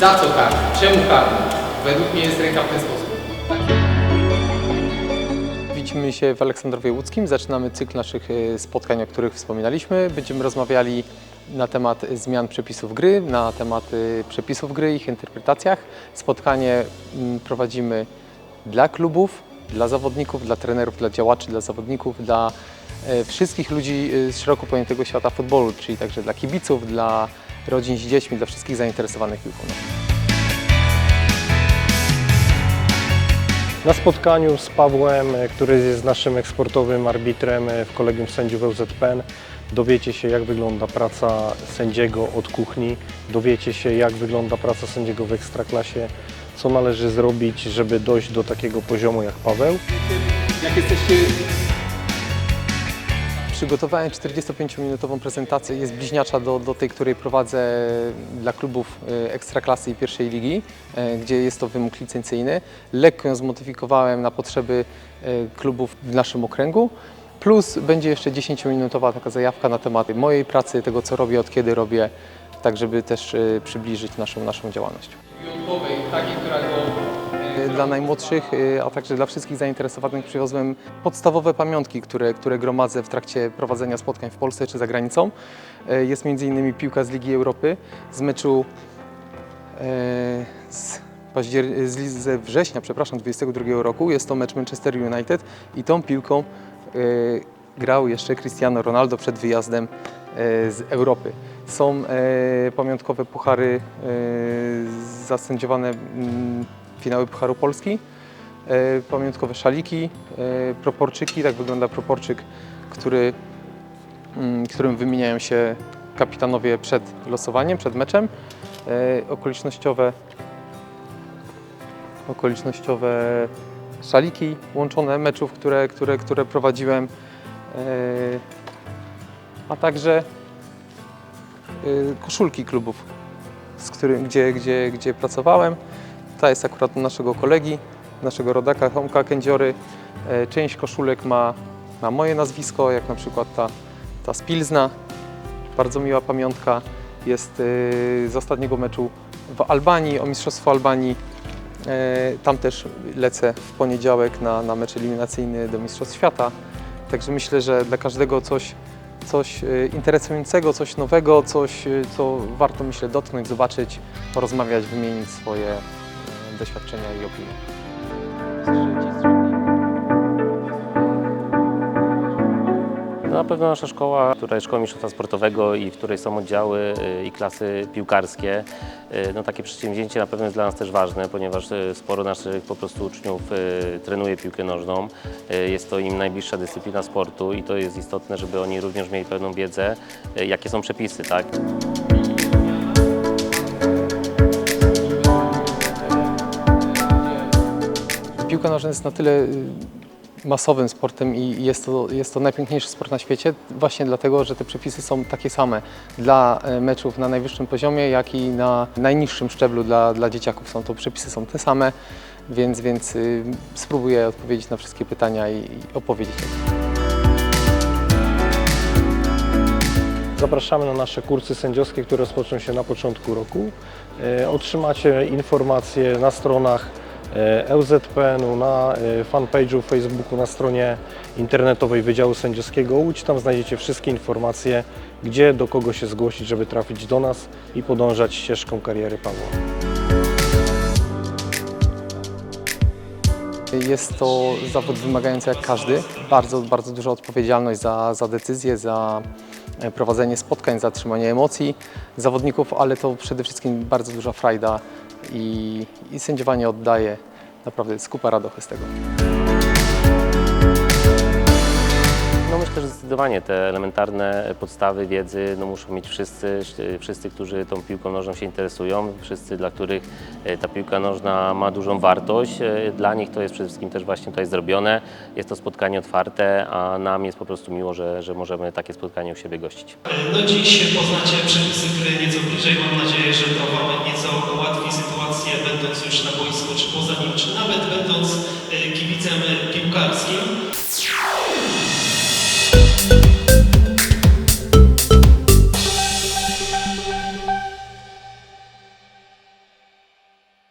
Za co karny? Czemu karny? Według mnie jest ręka w ten sposób. Widzimy się w Aleksandrowie Łódzkim. Zaczynamy cykl naszych e, spotkań, o których wspominaliśmy. Będziemy rozmawiali na temat zmian przepisów gry, na temat e, przepisów gry, ich interpretacjach. Spotkanie mm, prowadzimy dla klubów, dla zawodników, dla trenerów, dla działaczy, dla zawodników, dla e, wszystkich ludzi z szeroko pojętego świata futbolu, czyli także dla kibiców, dla rodzin z dziećmi, dla wszystkich zainteresowanych piłką. Na spotkaniu z Pawłem, który jest naszym eksportowym arbitrem w Kolegium Sędziów LZPN, dowiecie się jak wygląda praca sędziego od kuchni, dowiecie się jak wygląda praca sędziego w Ekstraklasie, co należy zrobić, żeby dojść do takiego poziomu jak Paweł. Jak jesteście... Przygotowałem 45-minutową prezentację, jest bliźniacza do, do tej, której prowadzę dla klubów e, Ekstraklasy i pierwszej ligi, e, gdzie jest to wymóg licencyjny. Lekko ją zmodyfikowałem na potrzeby e, klubów w naszym okręgu. Plus będzie jeszcze 10-minutowa taka zajawka na temat mojej pracy, tego co robię, od kiedy robię, tak żeby też e, przybliżyć naszą, naszą działalność. takiej, która go dla najmłodszych, y, a także dla wszystkich zainteresowanych przywiozłem podstawowe pamiątki, które, które gromadzę w trakcie prowadzenia spotkań w Polsce czy za granicą. Y, Jest m.in. piłka z Ligi Europy z meczu z, paździer- ze września, przepraszam, 22 roku. Jest to mecz Manchester United i tą piłką y, grał jeszcze Cristiano Ronaldo przed wyjazdem z Europy. Są e, pamiątkowe puchary e, zasędziowane finały Pucharu Polski, e, pamiątkowe szaliki, proporczyki, tak wygląda proporczyk, który, którym wymieniają się kapitanowie przed losowaniem, przed meczem. Okolicznościowe, okolicznościowe szaliki łączone meczów, które, które, które prowadziłem, a także koszulki klubów, z którym, gdzie, gdzie, gdzie pracowałem. Ta jest akurat naszego kolegi, naszego rodaka Tomka Kędziory. E, Część koszulek ma, ma moje nazwisko, jak na przykład ta, ta z Pilzna. Bardzo miła pamiątka. Jest e, z ostatniego meczu w Albanii, o Mistrzostwo Albanii. E, Tam też lecę w poniedziałek na, na mecz eliminacyjny do Mistrzostw Świata. Także myślę, że dla każdego coś, coś e, interesującego, coś nowego, coś, e, co warto myślę dotknąć, zobaczyć, porozmawiać, wymienić swoje e, doświadczenia i opinie. No, na pewno nasza szkoła, która jest szkołą mistrzostwa sportowego i w której są oddziały y, i klasy piłkarskie, y, no takie przedsięwzięcie na pewno jest dla nas też ważne, ponieważ y, sporo naszych po prostu uczniów trenuje piłkę nożną. Jest to im najbliższa dyscyplina sportu i to jest istotne, żeby oni również mieli pewną wiedzę, jakie są przepisy, tak? Piłka nożna jest na tyle masowym sportem i jest to, jest to najpiękniejszy sport na świecie, właśnie dlatego, że te przepisy są takie same dla e, meczów na najwyższym poziomie, jak i na najniższym szczeblu dla, dla dzieciaków. Są to przepisy są te same, więc, więc y, spróbuję odpowiedzieć na wszystkie pytania i, i opowiedzieć. Zapraszamy na nasze kursy sędziowskie, które rozpoczną się na początku roku. E, Otrzymacie informacje na stronach e, LZPN-u, na e, fanpage'u Facebooku, na stronie internetowej Wydziału Sędziowskiego Łódź. Tam znajdziecie wszystkie informacje, gdzie, do kogo się zgłosić, żeby trafić do nas i podążać ścieżką kariery Pawła. Jest to zawód wymagający jak każdy. Bardzo, bardzo duża odpowiedzialność za, za decyzje, za e, prowadzenie spotkań, za trzymanie emocji zawodników, ale to przede wszystkim bardzo duża frajda i, i sędziowanie oddaje. Naprawdę jest kupa radochy z tego. No myślę, że zdecydowanie te elementarne podstawy wiedzy no muszą mieć wszyscy, wszyscy, którzy tą piłką nożną się interesują, wszyscy, dla których e, ta piłka nożna ma dużą wartość. E, Dla nich to jest przede wszystkim też właśnie tutaj zrobione. Jest to spotkanie otwarte, a nam jest po prostu miło, że, że możemy takie spotkanie u siebie gościć. No dziś poznacie przepisy gry